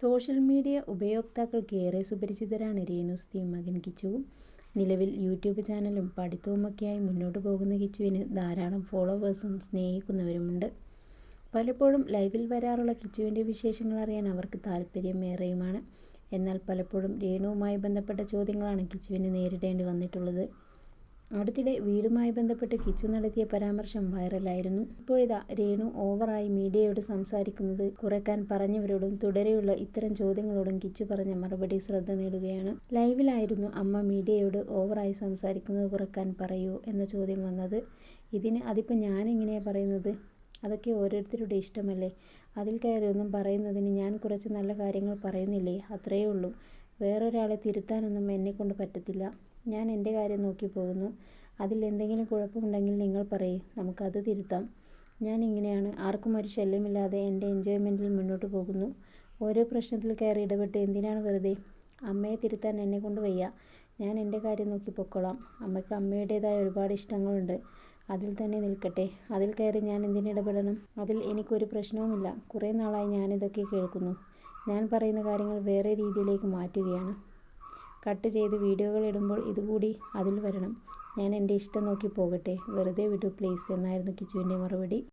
Social media ഉപയോക്താക്കൾക്ക് ഏറെ സുപരിചിതരാണ് രേണുസുധിയും മകൻ കിച്ചുവും. നിലവിൽ യൂട്യൂബ് ചാനലും പഠിത്തവുമൊക്കെയായി മുന്നോട്ട് പോകുന്ന കിച്ചുവിന് ധാരാളം ഫോളോവേഴ്സും സ്നേഹിക്കുന്നവരുമുണ്ട്. പലപ്പോഴും ലൈവിൽ വരാറുള്ള കിച്ചുവിന്റെ വിശേഷങ്ങൾ അറിയാൻ അവർക്ക് താല്പര്യമേറെയുമാണ്. എന്നാൽ പലപ്പോഴും രേണുവുമായി ബന്ധപ്പെട്ട ചോദ്യങ്ങളാണ് കിച്ചുവിന് നേരിടേണ്ടി വന്നിട്ടുള്ളത്. അടുത്തിടെ വീടുമായി ബന്ധപ്പെട്ട് കിച്ചു നടത്തിയ പരാമർശം വൈറലായിരുന്നു. ഇപ്പോഴിതാ രേണു ഓവറായി മീഡിയയോട് സംസാരിക്കുന്നത് കുറയ്ക്കാൻ പറഞ്ഞവരോടും തുടരെയുള്ള ഇത്തരം ചോദ്യങ്ങളോടും കിച്ചു പറഞ്ഞ മറുപടി ശ്രദ്ധ നേടുകയാണ്. ലൈവിലായിരുന്നു അമ്മ മീഡിയയോട് ഓവറായി സംസാരിക്കുന്നത് കുറയ്ക്കാൻ പറയൂ എന്ന ചോദ്യം വന്നത്. ഇതിന് അതിപ്പോൾ ഞാനെങ്ങനെയാണ് പറയുന്നത്. അതൊക്കെ ഓരോരുത്തരുടെ ഇഷ്ടമല്ലേ. അതിൽ കയറിയൊന്നും പറയുന്നതിന് ഞാൻ കുറച്ച് നല്ല കാര്യങ്ങൾ പറയുന്നില്ലേ അത്രയേ ഉള്ളൂ. വേറൊരാളെ തിരുത്താനൊന്നും എന്നെക്കൊണ്ട് പറ്റത്തില്ല. ഞാൻ എന്റെ കാര്യം നോക്കി പോകുന്നു. അതിൽ എന്തെങ്കിലും കുഴപ്പമുണ്ടെങ്കിൽ നിങ്ങൾ പറയ് നമുക്കത് തിരുത്താം. ഞാൻ ഇങ്ങനെയാണ്. ആർക്കും ഒരു ശല്യമില്ലാതെ എന്റെ എൻജോയ്മെന്റിൽ മുന്നോട്ട് പോകുന്നു. ഓരോ പ്രശ്നത്തിൽ കയറി ഇടപെട്ട് എന്തിനാണ് വെറുതെ. അമ്മയെ തിരുത്താൻ എന്നെക്കൊണ്ട് വയ്യ. ഞാൻ എന്റെ കാര്യം നോക്കി പൊക്കോളാം. അമ്മയ്ക്ക് അമ്മയുടേതായ ഒരുപാട് ഇഷ്ടങ്ങളുണ്ട്. അതിൽ തന്നെ നിൽക്കട്ടെ. അതിൽ കയറി ഞാൻ എന്തിന് ഇടപെടണം. അതിൽ എനിക്കൊരു പ്രശ്നവുമില്ല. കുറേ നാളായി ഞാനിതൊക്കെ കേൾക്കുന്നു. ഞാൻ പറയുന്ന കാര്യങ്ങൾ വേറെ രീതിയിലേക്ക് മാറ്റുകയാണ്. കട്ട് ചെയ്ത് വീഡിയോകൾ ഇടുമ്പോൾ ഇതുകൂടി അതിൽ വരണം. ഞാൻ എന്റെ ഇഷ്ടം നോക്കി പോകട്ടെ. വെറുതെ വിടൂ പ്ലീസ് എന്നായിരുന്നു കിച്ചുവിന്റെ മറുപടി.